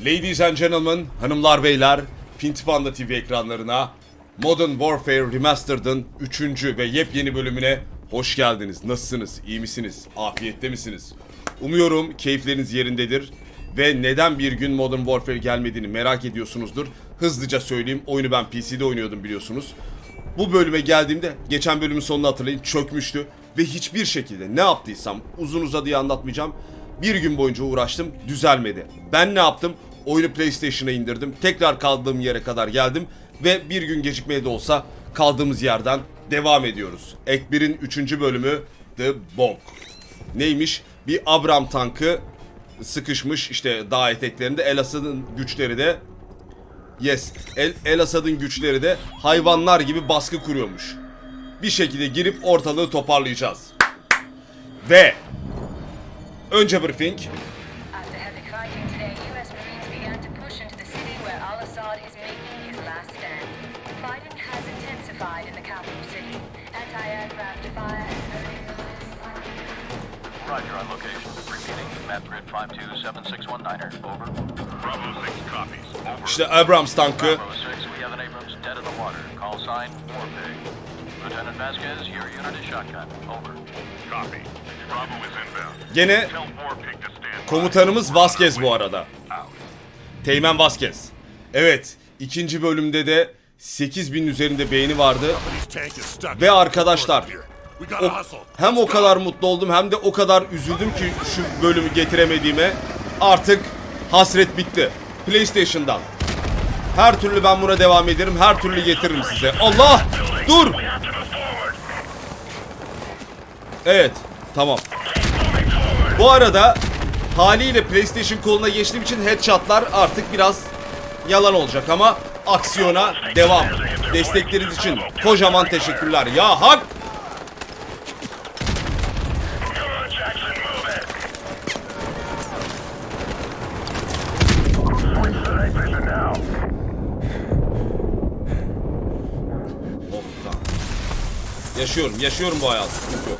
Ladies and gentlemen, hanımlar beyler, Pinti Panda TV ekranlarına Modern Warfare Remastered'ın 3. ve yepyeni bölümüne hoş geldiniz. Nasılsınız? İyi misiniz? Afiyette misiniz? Umuyorum keyifleriniz yerindedir ve neden bir gün Modern Warfare gelmediğini merak ediyorsunuzdur. Hızlıca söyleyeyim, oyunu ben PC'de oynuyordum biliyorsunuz. Bu bölüme geldiğimde geçen bölümün sonunu hatırlayın çökmüştü ve hiçbir şekilde ne yaptıysam uzun uzadıya anlatmayacağım. Bir gün boyunca uğraştım düzelmedi. Ben ne yaptım? Oyunu PlayStation'a indirdim. Tekrar kaldığım yere kadar geldim ve bir gün gecikmeye de olsa kaldığımız yerden devam ediyoruz. Ek 1'in 3. bölümü The Bomb. Neymiş? Bir Abram tankı sıkışmış işte dağ eteklerinde. El Asad'ın güçleri de Yes. El, El Asad'ın güçleri de hayvanlar gibi baskı kuruyormuş. Bir şekilde girip ortalığı toparlayacağız. Ve önce briefing. Bravo is inbound. Gene komutanımız Vasquez bu arada. Teğmen Vasquez. Evet, ikinci bölümde de 8000 üzerinde beğeni vardı. Ve arkadaşlar, o, hem o kadar mutlu oldum hem de o kadar üzüldüm ki şu bölümü getiremediğime. Artık hasret bitti. PlayStation'dan. Her türlü ben buna devam ederim. Her türlü getiririm size. Allah! Dur! Evet. Tamam. Bu arada haliyle PlayStation koluna geçtiğim için headshotlar artık biraz yalan olacak ama aksiyona devam. Destekleriniz için kocaman teşekkürler. Ya hak! Yaşıyorum, yaşıyorum bu hayatı. Sıkıntı yok.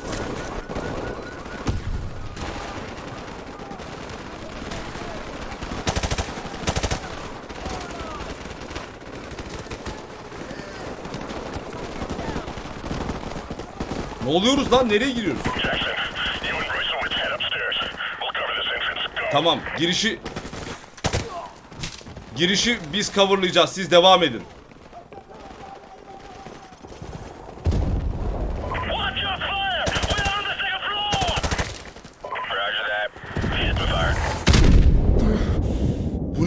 Ne oluyoruz lan? Nereye giriyoruz? Tamam, girişi... Girişi biz coverlayacağız. Siz devam edin.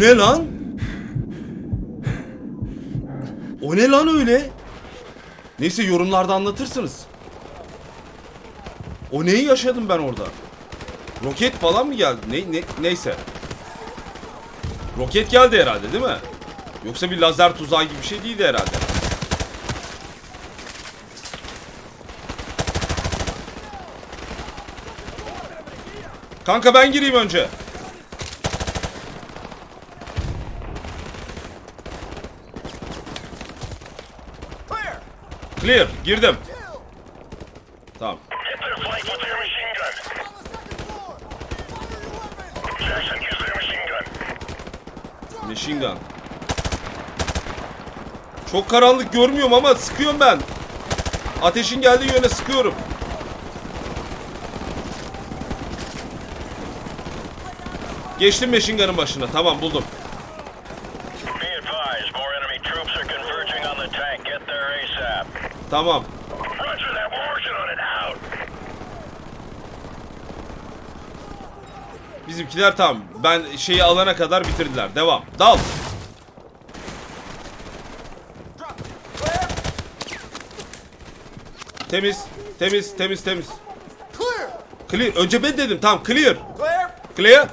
Ne lan? O ne lan öyle? Neyse yorumlarda anlatırsınız. O neyi yaşadım ben orada? Roket falan mı geldi? Ne, ne, neyse. Roket geldi herhalde değil mi? Yoksa bir lazer tuzağı gibi bir şey değildi herhalde. Kanka ben gireyim önce. Clear. Girdim. Tamam. Machine gun. Çok karanlık görmüyorum ama sıkıyorum ben. Ateşin geldiği yöne sıkıyorum. Geçtim machine gun'ın başına. Tamam buldum. Tamam. Bizimkiler tamam. Ben şeyi alana kadar bitirdiler. Devam. Dal. Temiz. Temiz, temiz, temiz. Clear! Önce ben dedim. Tamam. Clear! Clear.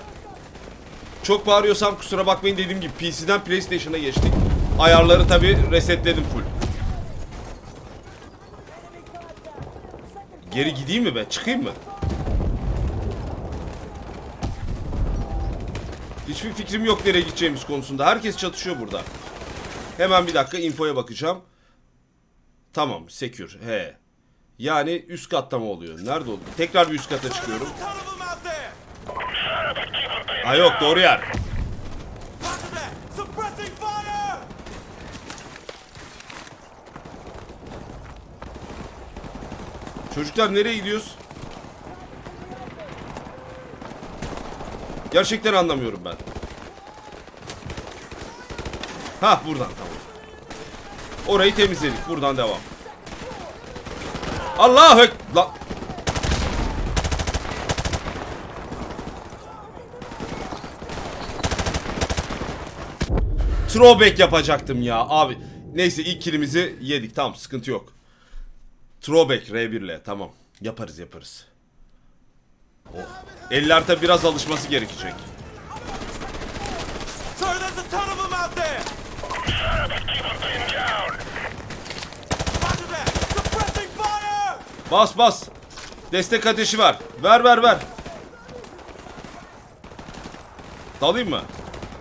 Çok bağırıyorsam kusura bakmayın dediğim gibi PC'den PlayStation'a geçtik. Ayarları tabi resetledim full. Geri gideyim mi ben? Çıkayım mı? Hiçbir fikrim yok nereye gideceğimiz konusunda. Herkes çatışıyor burada. Hemen bir dakika infoya bakacağım. Tamam, secure. He. Yani üst katta mı oluyor? Nerede oldu? Tekrar bir üst kata çıkıyorum. Ha yok doğru yer. Çocuklar nereye gidiyoruz? Gerçekten anlamıyorum ben. Ha buradan tamam. Orayı temizledik. Buradan devam. Allahu ek... Throwback yapacaktım ya abi. Neyse ilk kilimizi yedik. Tamam sıkıntı yok. Throwback R1 ile tamam. Yaparız yaparız. Oh. Eller tabi biraz alışması gerekecek. Bas bas. Destek ateşi var. Ver ver ver. Dalayım mı?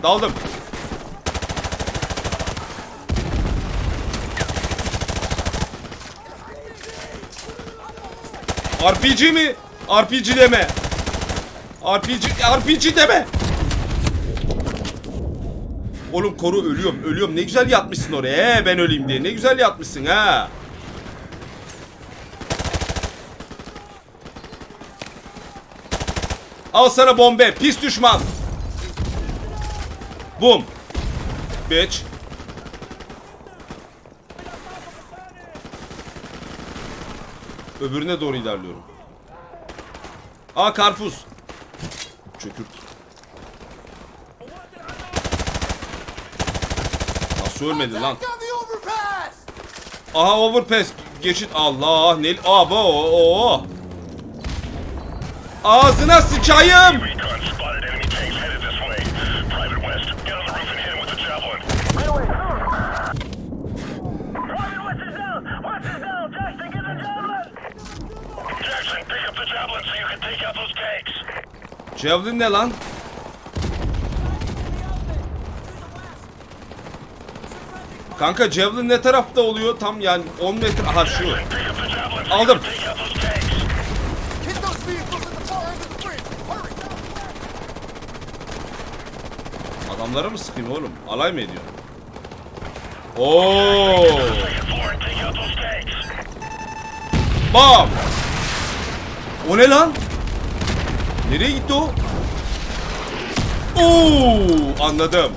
Daldım. RPG mi? RPG deme. RPG, RPG deme. Oğlum koru ölüyorum, ölüyorum. Ne güzel yatmışsın oraya. Ben öleyim diye. Ne güzel yatmışsın ha. Al sana bombe. Pis düşman. Bum. Bitch. Öbürüne doğru ilerliyorum. Aa karpuz. Çökürt. Nasıl ölmedi lan? Aha overpass. Geçit. Allah. Ne? Aa bu. Oo. Ağzına sıçayım. Javelin ne lan? Kanka Javelin ne tarafta oluyor? Tam yani 10 metre. Aha şu. Aldım. Adamlara mı sıkayım oğlum? Alay mı ediyor? Oo! Bam! O ne lan? Nereye gitti o? Oo! Anladım.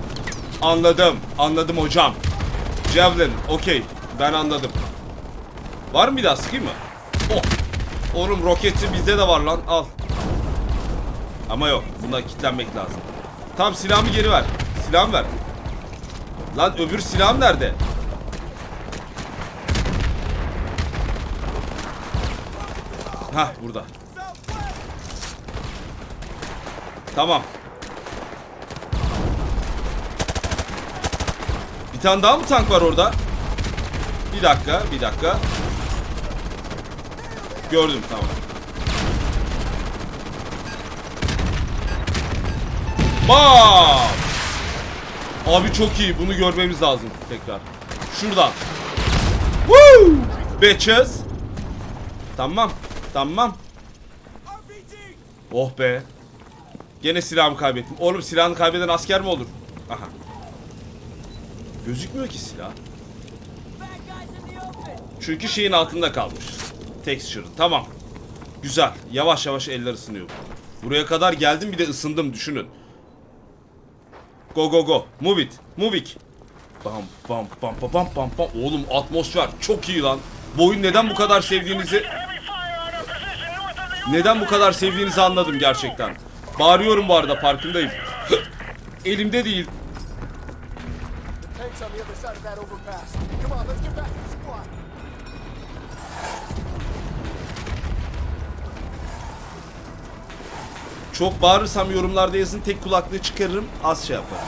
Anladım. Anladım hocam. Javelin. Okey. Ben anladım. Var mı bir daha sıkayım mı? Oh! Oğlum roketi bizde de var lan. Al. Ama yok. Buna kilitlenmek lazım. Tamam silahımı geri ver. Silahımı ver. Lan öbür silahım nerede? Hah burada. Tamam. Bir tane daha mı tank var orada? Bir dakika, bir dakika. Gördüm tamam. Bam! Abi çok iyi. Bunu görmemiz lazım tekrar. Şuradan. Woo! Bitches. Tamam. Tamam. Oh be. Gene silahımı kaybettim. Oğlum silahını kaybeden asker mi olur? Aha. Gözükmüyor ki silah. Çünkü şeyin altında kalmış. Texture. Tamam. Güzel. Yavaş yavaş eller ısınıyor. Buraya kadar geldim bir de ısındım düşünün. Go go go. Move it. Move it. Bam bam bam bam bam bam bam. Oğlum atmosfer çok iyi lan. Bu oyun neden bu kadar sevdiğinizi neden bu kadar sevdiğinizi anladım gerçekten. Bağırıyorum bu arada farkındayım. Elimde değil. Çok bağırırsam yorumlarda yazın tek kulaklığı çıkarırım az şey yaparım.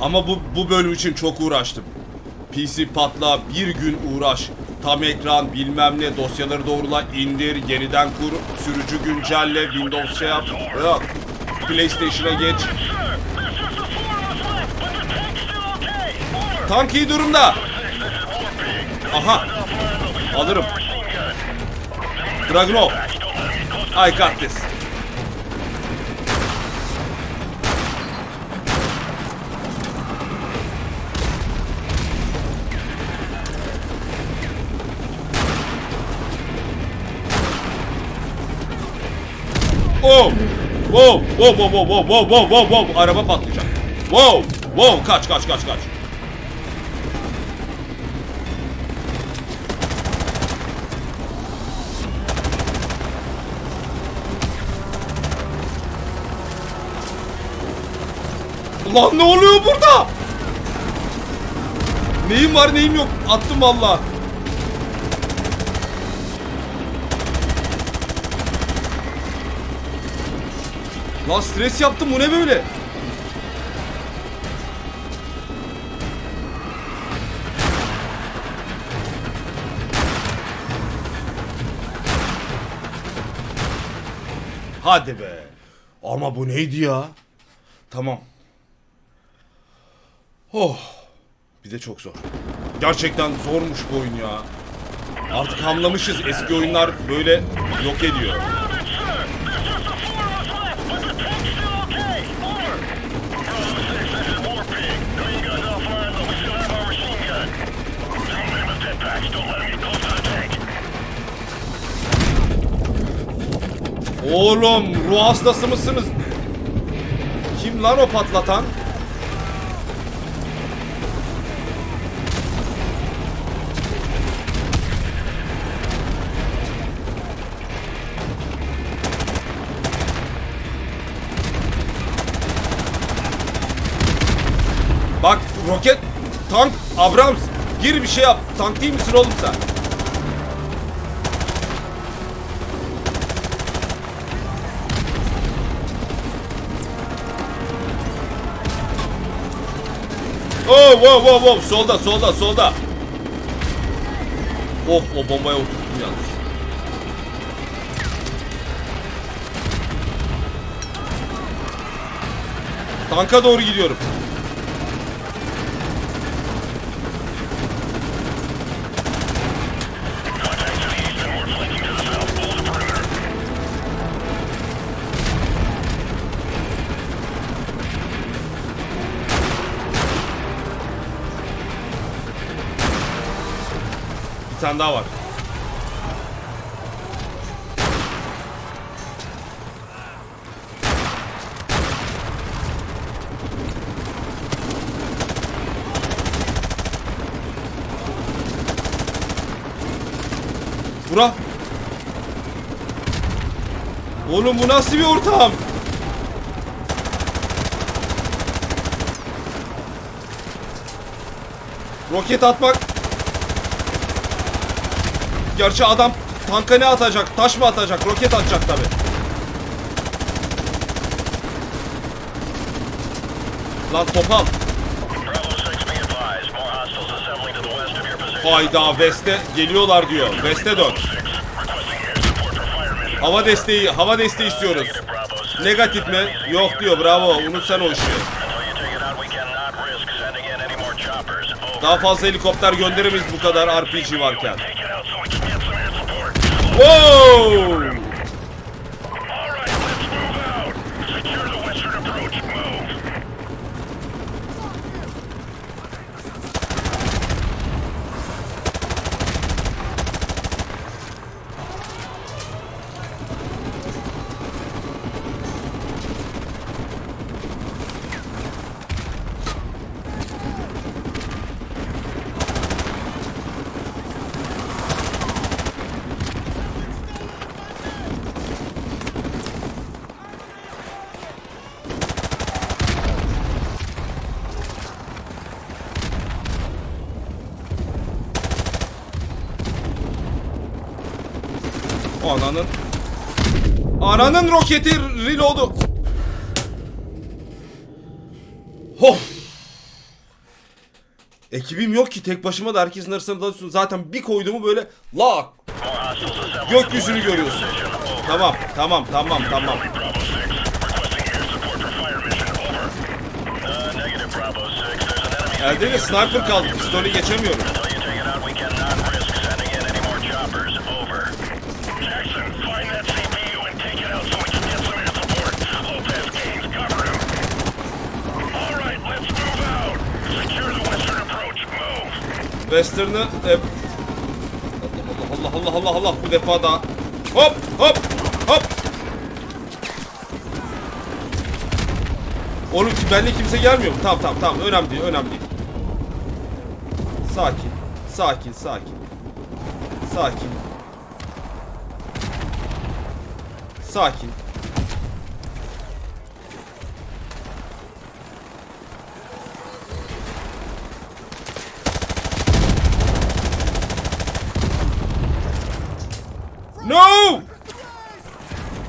Ama bu, bu bölüm için çok uğraştım. PC patla bir gün uğraş. Tam ekran bilmem ne dosyaları doğrula indir yeniden kur sürücü güncelle Windows şey yap. Yok. PlayStation'a geç. Tank iyi durumda. Aha. Alırım. Dragunov. I got this. Oh! Wow! Wow! Wow! Wow! Wow! Wow! Wow! Wow! Wow! Araba patlayacak. Wow! Wow! Kaç kaç kaç kaç. Ulan ne oluyor burada? Neyim var neyim yok attım valla. Lan stres yaptım bu ne böyle? Hadi be. Ama bu neydi ya? Tamam. Oh. Bir de çok zor. Gerçekten zormuş bu oyun ya. Artık hamlamışız. Eski oyunlar böyle yok ediyor. Oğlum ruh hastası mısınız? Kim lan o patlatan? Bak roket, tank, Abrams gir bir şey yap. Tank değil misin oğlum sen? Oh, wow, wow, wow. Solda, solda, solda. Of, o bombaya oturttum yalnız. Tanka doğru gidiyorum. Bir tane daha var. Bura. Oğlum bu nasıl bir ortam? Roket atmak Gerçi adam tanka ne atacak? Taş mı atacak? Roket atacak tabi. Lan topal. Hayda Veste geliyorlar diyor. Veste dön. Hava desteği, hava desteği istiyoruz. Negatif mi? Yok diyor. Bravo. Unut sen o işi. Daha fazla helikopter gönderemeyiz bu kadar RPG varken. Whoa! Ananın. Ananın roketi reload'u. Hof. Ekibim yok ki tek başıma da herkesin arasına dalıyorsun. Zaten bir koyduğumu böyle lak. Gökyüzünü görüyorsun. Tamam tamam tamam tamam. Elde de sniper kaldı. Pistoli geçemiyorum. Western'ı e, Allah Allah Allah Allah Allah bu defa da hop hop hop. Oğlum ki benle kimse gelmiyor mu? Tamam tamam tamam önemli değil önemli değil. Sakin sakin sakin. Sakin. Sakin.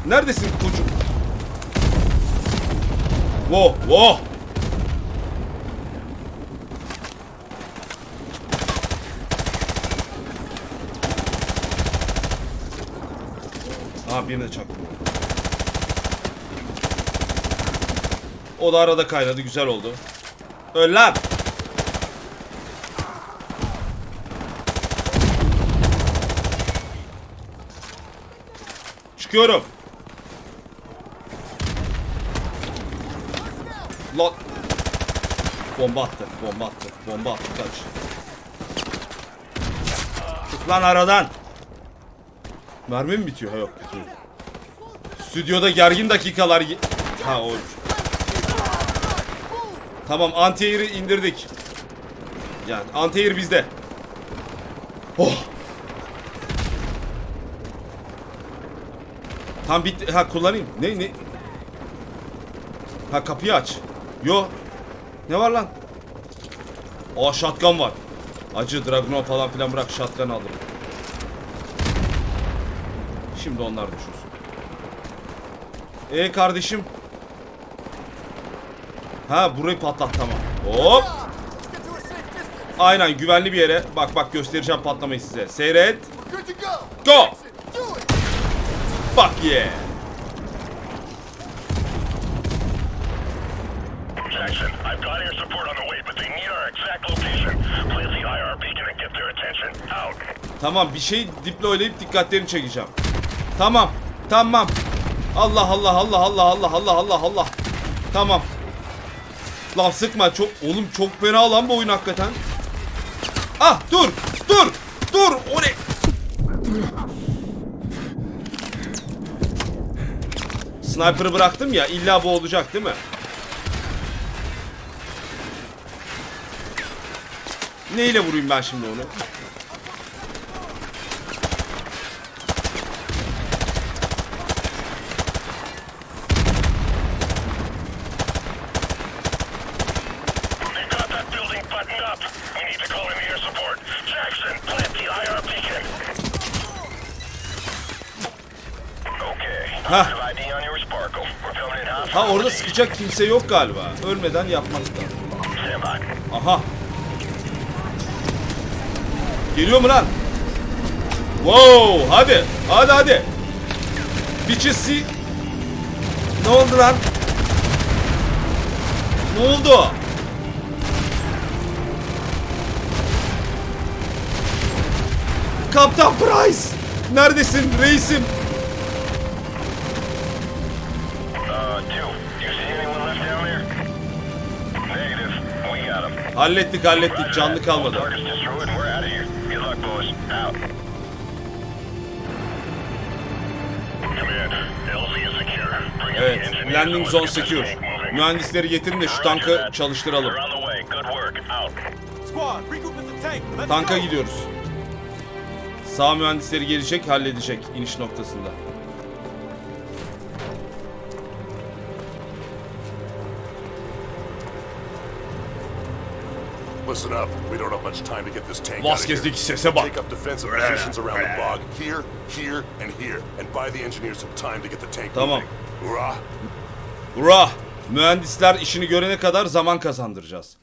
Neredesin koçum? Wo, wo. Aa birine çaktım. O da arada kaynadı güzel oldu. Öl lan. Çıkıyorum. Lan. Bomba attı, bomba attı, bomba attı kaç. Çık lan aradan. Mermi mi bitiyor? Ha yok bitiyor. Stüdyoda gergin dakikalar... Ha o. Tamam anti-air'i indirdik. Yani anti-air bizde. Oh. Tam bitti. Ha kullanayım. Ne ne? Ha kapıyı aç. Yo. Ne var lan? Aa shotgun var. Acı Dragunov falan filan bırak shotgun alırım. Şimdi onlar düşürsün. E kardeşim. Ha burayı patlat tamam. Hop. Aynen güvenli bir yere. Bak bak göstereceğim patlamayı size. Seyret. Go. Fuck yeah. Tamam bir şey deploylayıp dikkatlerini çekeceğim. Tamam. Tamam. Allah Allah Allah Allah Allah Allah Allah Allah. Tamam. Lan sıkma çok oğlum çok fena lan bu oyun hakikaten. Ah dur dur dur o ne? Sniper'ı bıraktım ya illa bu olacak değil mi? Neyle vurayım ben şimdi onu? Hot. Ha orada sıkacak kimse yok galiba. Ölmeden yapmak by. Aha. Geliyor mu lan? Wow, hadi. Hadi hadi. See. Ne oldu lan? Ne oldu? Kaptan Price. Neredesin reisim? Hallettik hallettik canlı kalmadı. Evet, landing zone secure. Mühendisleri getirin de şu tankı çalıştıralım. Tanka gidiyoruz. Sağ mühendisleri gelecek, halledecek iniş noktasında. Listen up. We don't have much time to get this tank Vasquez'deki sese bak. Take up defensive positions around the bog. Here, here, and here. And buy the engineers some time to get the tank Tamam. moving. Hoorah! Hurra! Mühendisler işini görene kadar zaman kazandıracağız.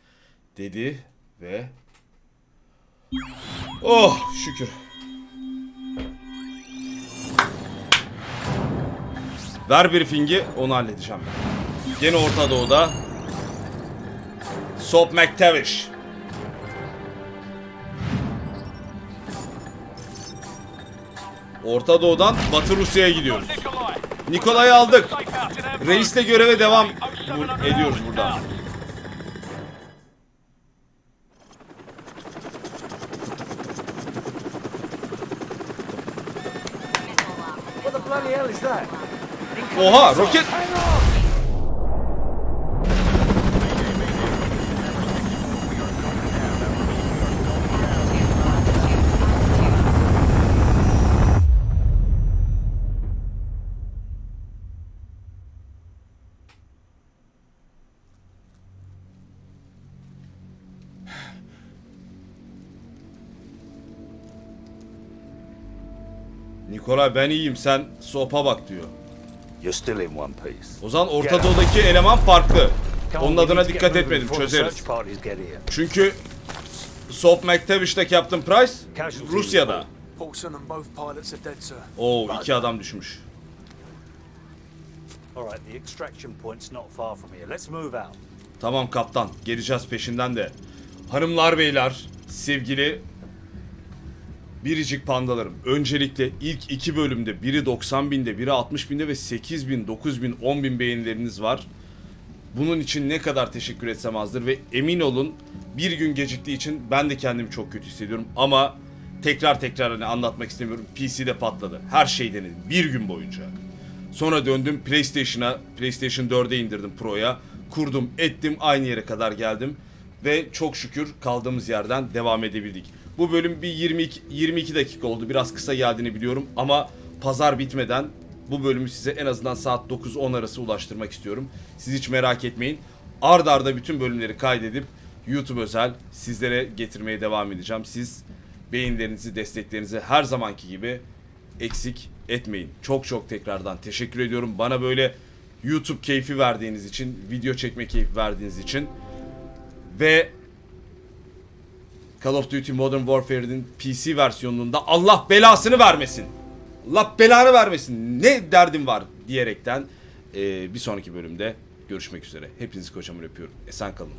Dedi ve... Oh şükür. Ver briefing'i onu halledeceğim ben. Gene Orta Doğu'da. Soap McTavish. Orta Doğu'dan Batı Rusya'ya gidiyoruz. Nikolay'ı aldık. Reisle göreve devam ediyoruz burada. Oha roket. Nikolay ben iyiyim sen sopa bak diyor. You're still in one piece. O zaman Orta Doğu'daki eleman farklı. Onun adına dikkat etmedim çözeriz. Çünkü Soap McTavish'te Captain Price Rusya'da. Oo iki adam düşmüş. All right, the extraction point's not far from here. Let's move out. Tamam kaptan geleceğiz peşinden de. Hanımlar beyler sevgili biricik pandalarım. Öncelikle ilk iki bölümde biri 90 binde biri 60 binde ve 8 bin 9 bin 10 bin beğenileriniz var. Bunun için ne kadar teşekkür etsem azdır ve emin olun bir gün geciktiği için ben de kendimi çok kötü hissediyorum ama tekrar tekrar hani anlatmak istemiyorum. PC'de patladı. Her şey denedim bir gün boyunca. Sonra döndüm PlayStation'a, PlayStation 4'e indirdim Pro'ya. Kurdum, ettim, aynı yere kadar geldim. Ve çok şükür kaldığımız yerden devam edebildik. Bu bölüm bir 22, 22 dakika oldu. Biraz kısa geldiğini biliyorum ama pazar bitmeden bu bölümü size en azından saat 9-10 arası ulaştırmak istiyorum. Siz hiç merak etmeyin. Arda arda bütün bölümleri kaydedip YouTube özel sizlere getirmeye devam edeceğim. Siz beğenilerinizi, desteklerinizi her zamanki gibi eksik etmeyin. Çok çok tekrardan teşekkür ediyorum. Bana böyle YouTube keyfi verdiğiniz için, video çekme keyfi verdiğiniz için ve Call of Duty Modern Warfare'in PC versiyonunda Allah belasını vermesin. Allah belanı vermesin. Ne derdim var diyerekten eee, bir sonraki bölümde görüşmek üzere. Hepinizi kocaman öpüyorum. Esen kalın.